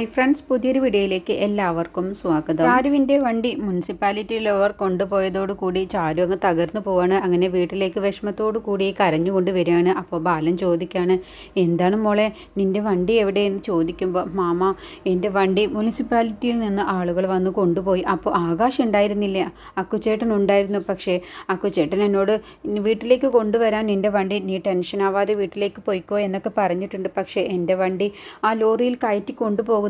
Hi friends പുതിയൊരു വീഡിയോയിലേക്ക് എല്ലാവർക്കും സ്വാഗതം. ചാരുവിന്റെ വണ്ടി മുനിസിപ്പാലിറ്റിയിലവർ കൊണ്ടുപോയതോടു കൂടി ചാരു അങ്ങ് തകർന്നു പോവാണ്. അങ്ങനെ വീട്ടിലേക്ക് വിഷമത്തോടു കൂടി കരഞ്ഞുകൊണ്ട് വരികയാണ്. അപ്പോൾ ബാലൻ ചോദിക്കുകയാണ് എന്താണ് മോളെ നിന്റെ വണ്ടി എവിടെയെന്ന്? ചോദിക്കുമ്പോൾ മാമ എന്റെ വണ്ടി മുനിസിപ്പാലിറ്റിയിൽ നിന്ന് ആളുകൾ വന്ന് കൊണ്ടുപോയി. അപ്പോൾ ആകാശ് ഉണ്ടായിരുന്നില്ല. അക്കുചേട്ടൻ ഉണ്ടായിരുന്നു. പക്ഷേ അക്കുച്ചേട്ടൻ എന്നോട് വീട്ടിലേക്ക് കൊണ്ടുവരാൻ നിന്റെ വണ്ടി നീ ടെൻഷൻ ആവാതെ വീട്ടിലേക്ക് പോയിക്കോ എന്നൊക്കെ പറഞ്ഞിട്ടുണ്ട്. പക്ഷേ എന്റെ വണ്ടി ആ ലോറിയിൽ കയറ്റി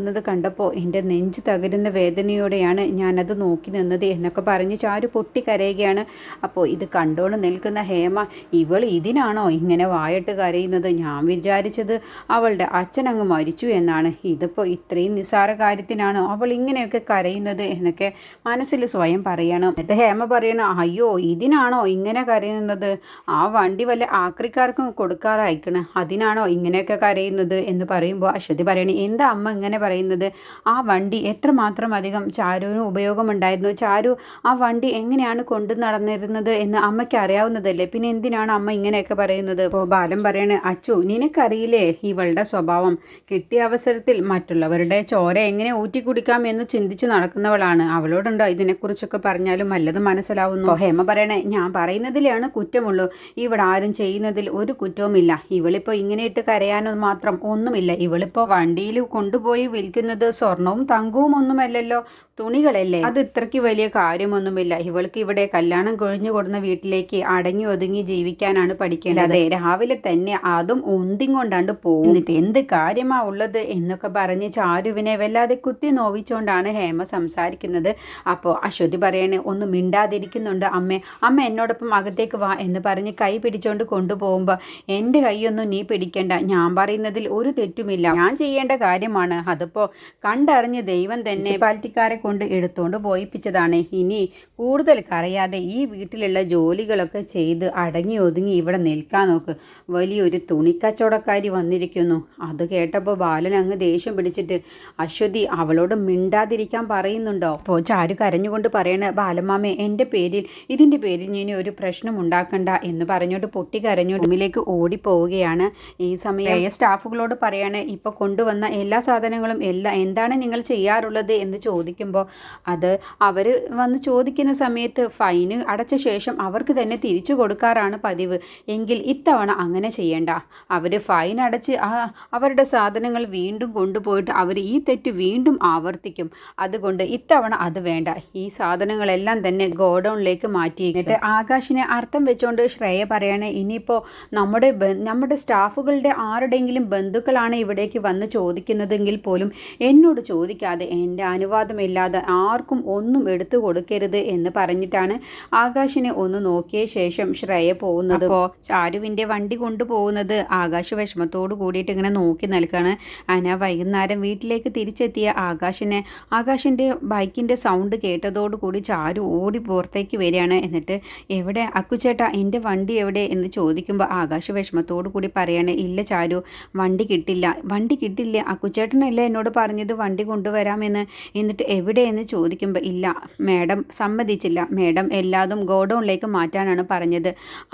കൊണ്ടുപോകുന്നത് കണ്ടപ്പോൾ എന്റെ നെഞ്ച് തകരുന്ന വേദനയോടെയാണ് ഞാനത് നോക്കി നിന്നത് എന്നൊക്കെ പറഞ്ഞ് ചാരു പൊട്ടി കരയുകയാണ്. അപ്പോൾ ഇത് കണ്ടോണ്ട് നിൽക്കുന്ന ഹേമ ഇവൾ ഇതിനാണോ ഇങ്ങനെ വായിട്ട് കരയുന്നത്? ഞാൻ വിചാരിച്ചത് അവളുടെ അച്ഛൻ അങ്ങ് മരിച്ചു എന്നാണ്. ഇതിപ്പോൾ ഇത്രയും നിസ്സാര കാര്യത്തിനാണോ അവൾ ഇങ്ങനെയൊക്കെ കരയുന്നത് എന്നൊക്കെ മനസ്സിൽ സ്വയം പറയണം. എന്നിട്ട് ഹേമ പറയണം അയ്യോ ഇതിനാണോ ഇങ്ങനെ കരയുന്നത്? ആ വണ്ടി വല്ല ആക്രിക്കാർക്കും കൊടുക്കാറായിക്കണ്. അതിനാണോ ഇങ്ങനെയൊക്കെ കരയുന്നത്? എന്ന് പറയുമ്പോൾ അശ്വതി പറയണേ എന്താ അമ്മ ഇങ്ങനെ പറയുന്നത് ആ വണ്ടി എത്രമാത്രം അധികം ചാരുവിന് ഉപയോഗമുണ്ടായിരുന്നു? ചാരു ആ വണ്ടി എങ്ങനെയാണ് കൊണ്ടു നടന്നിരുന്നത് എന്ന് അമ്മയ്ക്ക് അറിയാവുന്നതല്ലേ? പിന്നെ എന്തിനാണ് അമ്മ ഇങ്ങനെയൊക്കെ പറയുന്നത്? ഇപ്പോൾ ബാലൻ പറയാണ് അച്ചു നിനക്കറിയില്ലേ ഇവളുടെ സ്വഭാവം? കിട്ടിയ അവസരത്തിൽ മറ്റുള്ളവരുടെ ചോര എങ്ങനെ ഊറ്റി കുടിക്കാം എന്ന് ചിന്തിച്ച് നടക്കുന്നവളാണ്. അവളോടുണ്ടോ ഇതിനെക്കുറിച്ചൊക്കെ പറഞ്ഞാലും വല്ലത് മനസ്സിലാവുന്നു? ഹേമ പറയണേ ഞാൻ പറയുന്നതിലാണ് കുറ്റമുള്ളൂ. ഇവിടെ ആരും ചെയ്യുന്നതിൽ ഒരു കുറ്റവുമില്ല. ഇവളിപ്പോൾ ഇങ്ങനെ ഇട്ട് കരയാനോ മാത്രം ഒന്നുമില്ല. ഇവളിപ്പോൾ വണ്ടിയിൽ കൊണ്ടുപോയി വിൽക്കുന്നത് സ്വർണവും തങ്കവും ഒന്നുമല്ലല്ലോ. തുണികളല്ലേ? അത് ഇത്രയ്ക്ക് വലിയ കാര്യമൊന്നുമില്ല. ഇവൾക്ക് ഇവിടെ കല്യാണം കൊഴിഞ്ഞു കൊടുന്ന വീട്ടിലേക്ക് അടങ്ങി ഒതുങ്ങി ജീവിക്കാനാണ് പഠിക്കേണ്ടത്. അതെ രാവിലെ തന്നെ അതും ഒന്തിങ് കൊണ്ടാണ്ട് പോകും എന്നിട്ട് എന്ത് കാര്യമാ ഉള്ളത് എന്നൊക്കെ പറഞ്ഞ് ചാരുവിനെ വല്ലാതെ കുത്തി നോവിച്ചുകൊണ്ടാണ് ഹേമ സംസാരിക്കുന്നത്. അപ്പോൾ അശ്വതി പറയണേ ഒന്ന് മിണ്ടാതിരിക്കുന്നുണ്ട് അമ്മ. അമ്മ എന്നോടൊപ്പം അകത്തേക്ക് വാ എന്ന് പറഞ്ഞ് കൈ പിടിച്ചോണ്ട് കൊണ്ടുപോകുമ്പോൾ എന്റെ കൈയൊന്നും നീ പിടിക്കേണ്ട. ഞാൻ പറയുന്നതിൽ ഒരു തെറ്റുമില്ല. ഞാൻ ചെയ്യേണ്ട കാര്യമാണ്. അതിപ്പോൾ കണ്ടറിഞ്ഞ് ദൈവം തന്നെ മുനിസിപ്പാലിറ്റിക്കാരെ കൊണ്ട് എടുത്തുകൊണ്ട് പോയിപ്പിച്ചതാണ്. ഇനി കൂടുതൽ കറിയാതെ ഈ വീട്ടിലുള്ള ജോലികളൊക്കെ ചെയ്ത് അടങ്ങി ഒതുങ്ങി ഇവിടെ നിൽക്കാൻ നോക്ക്. വലിയൊരു തുണിക്കച്ചവടക്കാരി വന്നിരിക്കുന്നു. അത് കേട്ടപ്പോൾ ബാലൻ അങ്ങ് ദേഷ്യം പിടിച്ചിട്ട് അശ്വതി അവളോട് മിണ്ടാതിരിക്കാൻ പറയുന്നുണ്ടോ? അപ്പോൾ ചാരു കരഞ്ഞുകൊണ്ട് പറയണ ബാലമാമേ എന്റെ പേരിൽ ഇതിന്റെ പേരിൽ ഇനി ഒരു പ്രശ്നം ഉണ്ടാക്കണ്ട എന്ന് പറഞ്ഞോട്ട് പൊട്ടി കരഞ്ഞു റൂമിലേക്ക് ഓടിപ്പോവുകയാണ്. ഈ സമയം സ്റ്റാഫുകളോട് പറയാണ് ഇപ്പോൾ കൊണ്ടുവന്ന എല്ലാ സാധനങ്ങളും എല്ലാ എന്താണ് നിങ്ങൾ ചെയ്യാറുള്ളത് എന്ന് ചോദിക്കുമ്പോൾ അത് അവർ വന്ന് ചോദിക്കുന്ന സമയത്ത് ഫൈന് അടച്ച ശേഷം അവർക്ക് തന്നെ തിരിച്ചു കൊടുക്കാറാണ് പതിവ്. എങ്കിൽ ഇത്തവണ അങ്ങനെ ചെയ്യേണ്ട. അവർ ഫൈൻ അടച്ച് അവരുടെ സാധനങ്ങൾ വീണ്ടും കൊണ്ടുപോയിട്ട് അവർ ഈ തെറ്റ് വീണ്ടും ആവർത്തിക്കും. അതുകൊണ്ട് ഇത്തവണ അത് വേണ്ട. ഈ സാധനങ്ങളെല്ലാം തന്നെ ഗോഡൗണിലേക്ക് മാറ്റി എന്നിട്ട് ആകാശിനെ അർത്ഥം വെച്ചുകൊണ്ട് ശ്രേയ പറയാണ് ഇനിയിപ്പോൾ നമ്മുടെ നമ്മുടെ സ്റ്റാഫുകളുടെ ആരുടെയെങ്കിലും ബന്ധുക്കളാണ് ഇവിടേക്ക് വന്ന് ചോദിക്കുന്നതെങ്കിൽ പോലും എന്നോട് ചോദിക്കാതെ എന്റെ അനുവാദമില്ലാതെ ആർക്കും ഒന്നും എടുത്തു കൊടുക്കരുത് എന്ന് പറഞ്ഞിട്ടാണ് ആകാശിനെ ഒന്ന് നോക്കിയ ശേഷം ശ്രേയ പോകുന്നത്. അപ്പോൾ ചാരുവിന്റെ വണ്ടി കൊണ്ടുപോകുന്നത് ആകാശ് വിഷമത്തോട് കൂടിയിട്ട് ഇങ്ങനെ നോക്കി നിൽക്കുകയാണ്. അന വൈകുന്നേരം വീട്ടിലേക്ക് തിരിച്ചെത്തിയ ആകാശിനെ ആകാശിന്റെ ബൈക്കിന്റെ സൗണ്ട് കേട്ടതോടുകൂടി ചാരു ഓടി പുറത്തേക്ക് വരികയാണ്. എന്നിട്ട് എവിടെ? അക്കുച്ചേട്ട എന്റെ വണ്ടി എവിടെ? എന്ന് ചോദിക്കുമ്പോൾ ആകാശ് വിഷമത്തോടു കൂടി പറയാണ് ഇല്ല ചാരു വണ്ടി കിട്ടില്ല. വണ്ടി കിട്ടില്ല. അക്കുച്ചേട്ടനല്ലേ എന്നോട് പറഞ്ഞത് വണ്ടി കൊണ്ടുവരാമെന്ന്. എന്നിട്ട് എവിടെയെന്ന് ചോദിക്കുമ്പോൾ ഇല്ല മാഡം സമ്മതിച്ചില്ല. മാഡം എല്ലാതും ഗോഡൗണിലേക്ക് മാറ്റാനാണ് പറഞ്ഞത്.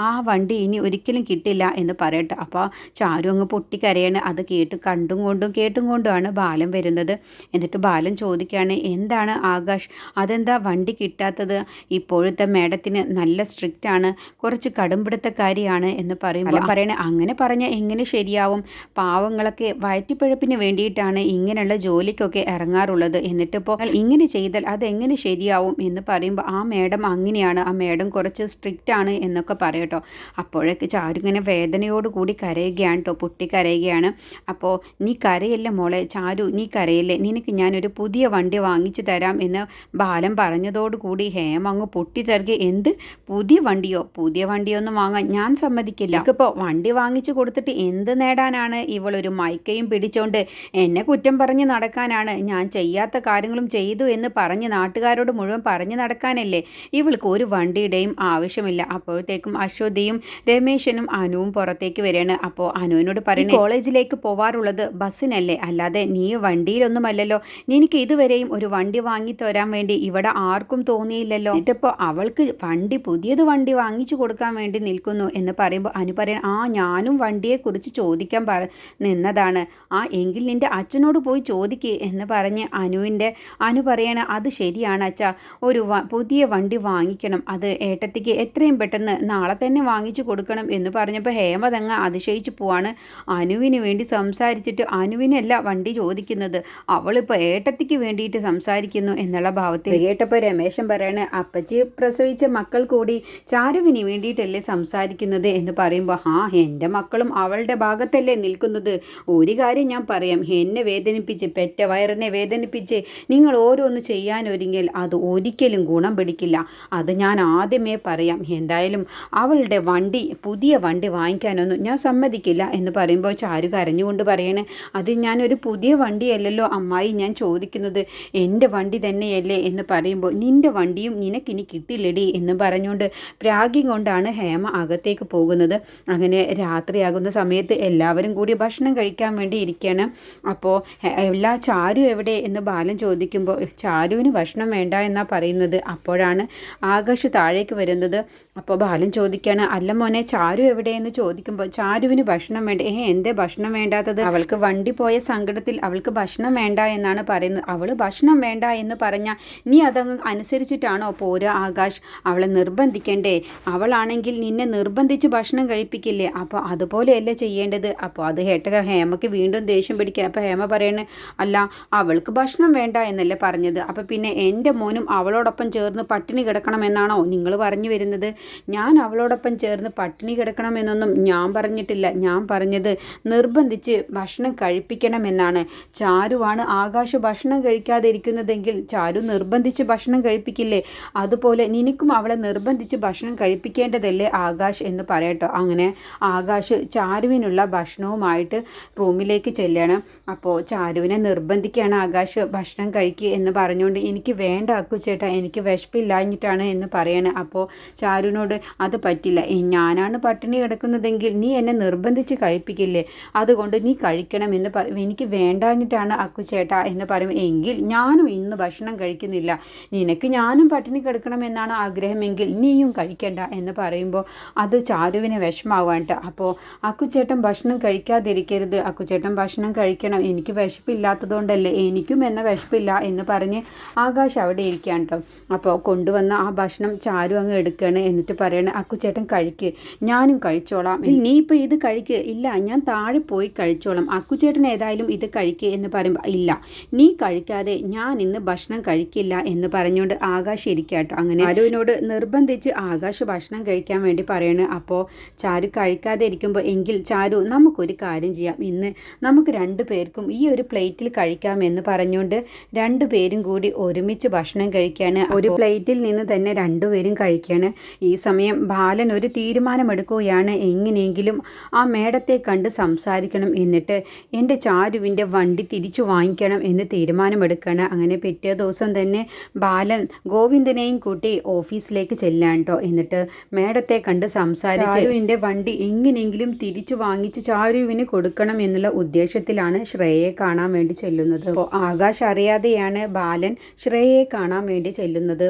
ആ വണ്ടി ഇനി ഒരിക്കലും കിട്ടില്ല എന്ന് പറയട്ടെ അപ്പോൾ ചാരു അങ്ങ് പൊട്ടിക്കരയാണ്. അത് കേട്ട് കണ്ടും കൊണ്ടും കേട്ടും കൊണ്ടുമാണ് ബാലൻ വരുന്നത്. എന്നിട്ട് ബാലൻ ചോദിക്കുകയാണ് എന്താണ് ആകാശ്? അതെന്താ വണ്ടി കിട്ടാത്തത്? ഇപ്പോഴത്തെ മേഡത്തിന് നല്ല സ്ട്രിക്റ്റ് ആണ്. കുറച്ച് കടുംപിടുത്തക്കാരിയാണ് എന്ന് പറയുമ്പോൾ പറയണേ അങ്ങനെ പറഞ്ഞാൽ എങ്ങനെ ശരിയാവും? പാവങ്ങളൊക്കെ വയറ്റിപ്പഴപ്പിന് വേണ്ടിയിട്ടാണ് ഇങ്ങനെയുള്ള ജോലിക്കൊക്കെ ഇറങ്ങാറുള്ളത്. എന്നിട്ടിപ്പോൾ ഇങ്ങനെ ചെയ്താൽ അതെങ്ങനെ ശരിയാവും എന്ന് പറയുമ്പോൾ ആ മേഡം അങ്ങനെയാണ് ആ മേഡം കുറച്ച് സ്ട്രിക്റ്റ് ആണ് എന്നൊക്കെ പറയട്ടോ അപ്പോഴൊക്കെ ചാരു ഇങ്ങനെ വേദനയോട് കൂടി കരയുകയാണ് കേട്ടോ പൊട്ടി കരയുകയാണ്. അപ്പോൾ നീ കരയല്ല മോളെ? ചാരു നീ കരയല്ലേ? നിനക്ക് ഞാനൊരു പുതിയ വണ്ടി വാങ്ങിച്ചു തരാം എന്ന് ബാലൻ പറഞ്ഞതോടുകൂടി ഹേമ അങ്ങ് പൊട്ടിത്തെറുക എന്ത്? പുതിയ വണ്ടിയോ? പുതിയ വണ്ടിയൊന്നും വാങ്ങാൻ ഞാൻ സമ്മതിക്കില്ല. ഇപ്പോൾ വണ്ടി വാങ്ങിച്ചു കൊടുത്തിട്ട് എന്ത് നേടാനാണ്? ഇവളൊരു മൈക്കയും പിടിച്ചോണ്ട് എന്നെ കുറ്റം പറഞ്ഞ് നടക്കാനാണ്. ഞാൻ ചെയ്യാത്ത കാര്യങ്ങളും ചെയ്തു എന്ന് പറഞ്ഞ് നാട്ടുകാരോട് മുഴുവൻ പറഞ്ഞു നടക്കാനല്ലേ? ഇവൾക്ക് ഒരു വണ്ടിയുടെയും ആവശ്യമില്ല. അപ്പോഴത്തേക്കും അശ്വതിയും രമേശനും അനുവും പുറത്തേക്ക് വരികയാണ്. അപ്പോൾ അനുവിനോട് പറയുന്നത് കോളേജിലേക്ക് പോവാറുള്ളത് ബസ്സിനല്ലേ? അല്ലാതെ നീ വണ്ടിയിലൊന്നുമല്ലല്ലോ. എനിക്ക് ഇതുവരെയും ഒരു വണ്ടി വാങ്ങി തരാൻ വേണ്ടി ഇവിടെ ആർക്കും തോന്നിയില്ലല്ലോ. എന്നിട്ടിപ്പോൾ അവൾക്ക് വണ്ടി പുതിയത് വണ്ടി വാങ്ങിച്ചു കൊടുക്കാൻ വേണ്ടി നിൽക്കുന്നു എന്ന് പറയുമ്പോൾ അനു പറയണം ആ ഞാനും വണ്ടിയെക്കുറിച്ച് ചോദിക്കാൻ പറ നിന്നതാണ്. ആ എങ്കിൽ നിന്റെ അച്ഛനോട് പോയി ചോദിക്ക് എന്ന് പറഞ്ഞ് അനുവിന്റെ അനു പറയണ അത് ശരിയാണ് അച്ഛാ. ഒരു പുതിയ വണ്ടി വാങ്ങിക്കണം. അത് ഏട്ടത്തിക്ക് എത്രയും പെട്ടെന്ന് നാളെ തന്നെ വാങ്ങിച്ചു കൊടുക്കണം എന്ന് പറഞ്ഞപ്പോൾ ഹേമതങ്ങ അതിശയിച്ചു പോവാണ്. അനുവിന് വേണ്ടി സംസാരിച്ചിട്ട് അനുവിനല്ല വണ്ടി ചോദിക്കുന്നത്. അവളിപ്പോൾ ഏട്ടത്തിക്ക് വേണ്ടിയിട്ട് സംസാരിക്കുന്നു എന്നുള്ള ഭാവത്തിൽ കേട്ടപ്പോൾ രമേശൻ പറയാണ് അപ്പച്ചി പ്രസവിച്ച മക്കൾ കൂടി ചാരുവിന് വേണ്ടിയിട്ടല്ലേ സംസാരിക്കുന്നത്? എന്ന് പറയുമ്പോൾ ആ എന്റെ മക്കളും അവളുടെ ഭാഗത്തല്ലേ നിൽക്കുന്നത്. ഒരു കാര്യം ഞാൻ പറയാം എന്നെ വേദനിപ്പിച്ച് പെറ്റ വയറിനെ വേദനിപ്പിച്ച് നിങ്ങൾ ഓരോന്ന് ചെയ്യാനൊരുങ്ങിയാൽ അത് ഒരിക്കലും ഗുണം പിടിക്കില്ല. അത് ഞാൻ ആദ്യമേ പറയാം. എന്തായാലും അവളുടെ വണ്ടി പുതിയ വണ്ടി വാങ്ങിക്കാനൊന്നും ഞാൻ സമ്മതിക്കില്ല എന്ന് പറയുമ്പോൾ ചാരു കരഞ്ഞുകൊണ്ട് പറയണേ അത് ഞാനൊരു പുതിയ വണ്ടിയല്ലല്ലോ അമ്മായി ഞാൻ ചോദിക്കുന്നത് എന്റെ വണ്ടി തന്നെയല്ലേ? എന്ന് പറയുമ്പോൾ നിന്റെ വണ്ടിയും നിനക്കിനി കിട്ടില്ലടി എന്ന് പറഞ്ഞുകൊണ്ട് പ്രാഗ്യം കൊണ്ടാണ് ഹേമ അകത്തേക്ക് പോകുന്നത്. അങ്ങനെ രാത്രിയാകുന്ന സമയത്ത് എല്ലാവരും കൂടി ഭക്ഷണം കഴിക്കാൻ വേണ്ടി ഇരിക്കുകയാണ് അപ്പോൾ എല്ലാ ചാരു എവിടെ എന്ന് ബാലൻ ചോദിക്കുമ്പോൾ ചാരുവിന് ഭക്ഷണം വേണ്ട എന്നാണ് പറയുന്നത് അപ്പോഴാണ് ആകാശ് താഴേക്ക് വരുന്നത്. അപ്പോൾ ബാലൻ ചോദിക്കുകയാണ് അല്ല മോനെ ചാരു എവിടെയെന്ന് ചോദിക്കുമ്പോൾ ചാരുവിന് ഭക്ഷണം വേണ്ട. ഏ എന്തേ ഭക്ഷണം വേണ്ടാത്തത്? അവൾക്ക് വണ്ടി പോയ സങ്കടത്തിൽ അവൾക്ക് ഭക്ഷണം വേണ്ട എന്നാണ് പറയുന്നത്. അവൾ ഭക്ഷണം വേണ്ട എന്ന് പറഞ്ഞാൽ നീ അതങ്ങ് അനുസരിച്ചിട്ടാണോ പോരാ ആകാശ്? അവളെ നിർബന്ധിക്കണ്ടേ. അവളാണെങ്കിൽ നിന്നെ നിർബന്ധിച്ച് ഭക്ഷണം കഴിപ്പിക്കില്ലേ? അപ്പോൾ അതുപോലെയല്ലേ ചെയ്യേണ്ടത്? അപ്പോൾ അത് കേട്ട ഹേമയ്ക്ക് വീണ്ടും ദേഷ്യം പിടിക്കുക അപ്പോൾ ഹേമ പറയുന്നത് അല്ല അവൾക്ക് ഭക്ഷണം വേണ്ട എന്നല്ലേ പറഞ്ഞത്. അപ്പോൾ പിന്നെ എന്റെ മോനും അവളോടൊപ്പം ചേർന്ന് പട്ടിണി കിടക്കണമെന്നാണോ നിങ്ങൾ പറഞ്ഞു വരുന്നത്? ഞാൻ അവളോടൊപ്പം ചേർന്ന് പട്ടിണി കിടക്കണമെന്നൊന്നും ഞാൻ പറഞ്ഞിട്ടില്ല. ഞാൻ പറഞ്ഞത് നിർബന്ധിച്ച് ഭക്ഷണം കഴിപ്പിക്കണമെന്നാണ്. ചാരുവാണ് ആകാശ ഭക്ഷണം കഴിക്കാതെ ഇരിക്കുന്നതെങ്കിൽ ചാരു നിർബന്ധിച്ച് ഭക്ഷണം കഴിപ്പിക്കില്ലേ? അതുപോലെ നിനക്കും അവളെ നിർബന്ധിച്ച് ഭക്ഷണം കഴിപ്പിക്കേണ്ടതല്ലേ ആകാശ് എന്ന് പറയട്ടോ. അങ്ങനെ ആകാശ് ചാരുവിനുള്ള ഭക്ഷണവുമായിട്ട് റൂമിലേക്ക് ചെല്ലണം. അപ്പോൾ ചാരുവിനെ നിർബന്ധിക്കുകയാണ് ആകാശ് ഭക്ഷണം കഴിക്കുക എന്ന് പറഞ്ഞുകൊണ്ട് എനിക്ക് വേണ്ട അക്കു ചേട്ടാ എനിക്ക് വിശപ്പില്ലാഞ്ഞിട്ടാണ് എന്ന് പറയണേ. അപ്പോൾ ചാരുവിനോട് അത് പറ്റില്ല. ഞാനാണ് പട്ടിണി കിടക്കുന്നതെങ്കിൽ നീ എന്നെ നിർബന്ധിച്ച് കഴിപ്പിക്കില്ലേ? അതുകൊണ്ട് നീ കഴിക്കണം എന്ന് പറയും എനിക്ക് വേണ്ടാഞ്ഞിട്ടാണ് അക്കു ചേട്ടാ എന്ന് പറയും. എങ്കിൽ ഞാനും ഇന്ന് ഭക്ഷണം കഴിക്കുന്നില്ല. നിനക്ക് ഞാനും പട്ടിണി കിടക്കണമെന്നാണ് ആഗ്രഹമെങ്കിൽ നീയും കഴിക്കണ്ട എന്ന് പറയുമ്പോൾ അത് ചാരുവിന് വിഷമാവാണ്ട് അപ്പോൾ അക്കുച്ചേട്ടൻ ഭക്ഷണം കഴിക്കാതിരിക്കരുത്. അക്കുച്ചേട്ടൻ ഭക്ഷണം കഴിക്കണം. എനിക്ക് വിശപ്പില്ലാത്തതുകൊണ്ടല്ലേ എനിക്കും എന്നെ വിശപ്പില്ല എന്ന് പറഞ്ഞ് ആകാശ് അവിടെ ഇരിക്കുകയാണ് കേട്ടോ. അപ്പോൾ കൊണ്ടുവന്ന ആ ഭക്ഷണം ചാരു അങ്ങ് എടുക്കുകയാണ് എന്നിട്ട് പറയണ അക്കുച്ചേട്ടൻ കഴിക്ക് ഞാനും കഴിച്ചോളാം. നീ ഇപ്പോൾ ഇത് കഴിക്ക്. ഇല്ല ഞാൻ താഴെ പോയി കഴിച്ചോളാം. അക്കുച്ചേട്ടൻ ഏതായാലും ഇത് കഴിക്ക് എന്ന് പറയുമ്പോൾ ഇല്ല നീ കഴിക്കാതെ ഞാൻ ഇന്ന് ഭക്ഷണം കഴിക്കില്ല എന്ന് പറഞ്ഞുകൊണ്ട് ആകാശ് കേട്ടോ. അങ്ങനെ ചാരുവിനോട് നിർബന്ധിച്ച് ആകാശ് ഭക്ഷണം കഴിക്കാൻ വേണ്ടി പറയണ് അപ്പോൾ ചാരു കഴിക്കാതെ ഇരിക്കുമ്പോൾ എങ്കിൽ ചാരു നമുക്കൊരു കാര്യം ചെയ്യാം. ഇന്ന് നമുക്ക് രണ്ടു പേർക്കും ഈ ഒരു പ്ലേറ്റിൽ കഴിക്കാമെന്ന് പറഞ്ഞുകൊണ്ട് രണ്ടുപേരും കൂടി ഒരുമിച്ച് ഭക്ഷണം കഴിക്കുകയാണ് ഒരു പ്ലേറ്റിൽ നിന്ന് തന്നെ രണ്ടുപേരും കഴിക്കുകയാണ് ഈ സമയം ബാലൻ ഒരു തീരുമാനമെടുക്കുകയാണ്. എങ്ങനെയെങ്കിലും ആ മേടത്തെ കണ്ട് സംസാരിക്കണം എന്നിട്ട് എന്റെ ചാരുവിന്റെ വണ്ടി തിരിച്ചു വാങ്ങിക്കണം എന്ന് തീരുമാനമെടുക്കുകയാണ്. അങ്ങനെ പിറ്റേ ദിവസം തന്നെ ബാലൻ ഗോവിന്ദനെയും കൂട്ടി ഓഫീസിലേക്ക് ചെല്ലാൻ കേട്ടോ എന്നിട്ട് മേടത്തെ കണ്ട് സംസാരിച്ച് ചാരുവിന്റെ വണ്ടി എങ്ങനെയെങ്കിലും തിരിച്ചു വാങ്ങിച്ച് ചാരുവിന് കൊടുക്കണം എന്നുള്ള ഉദ്ദേശത്തിലാണ് ശ്രേയയെ കാണാൻ വേണ്ടി ചെല്ലുന്നത്. ആകാശ് അറിയാതെയാണ് ബാലൻ ശ്രേയയെ കാണാൻ വേണ്ടി ചെല്ലുന്നത്.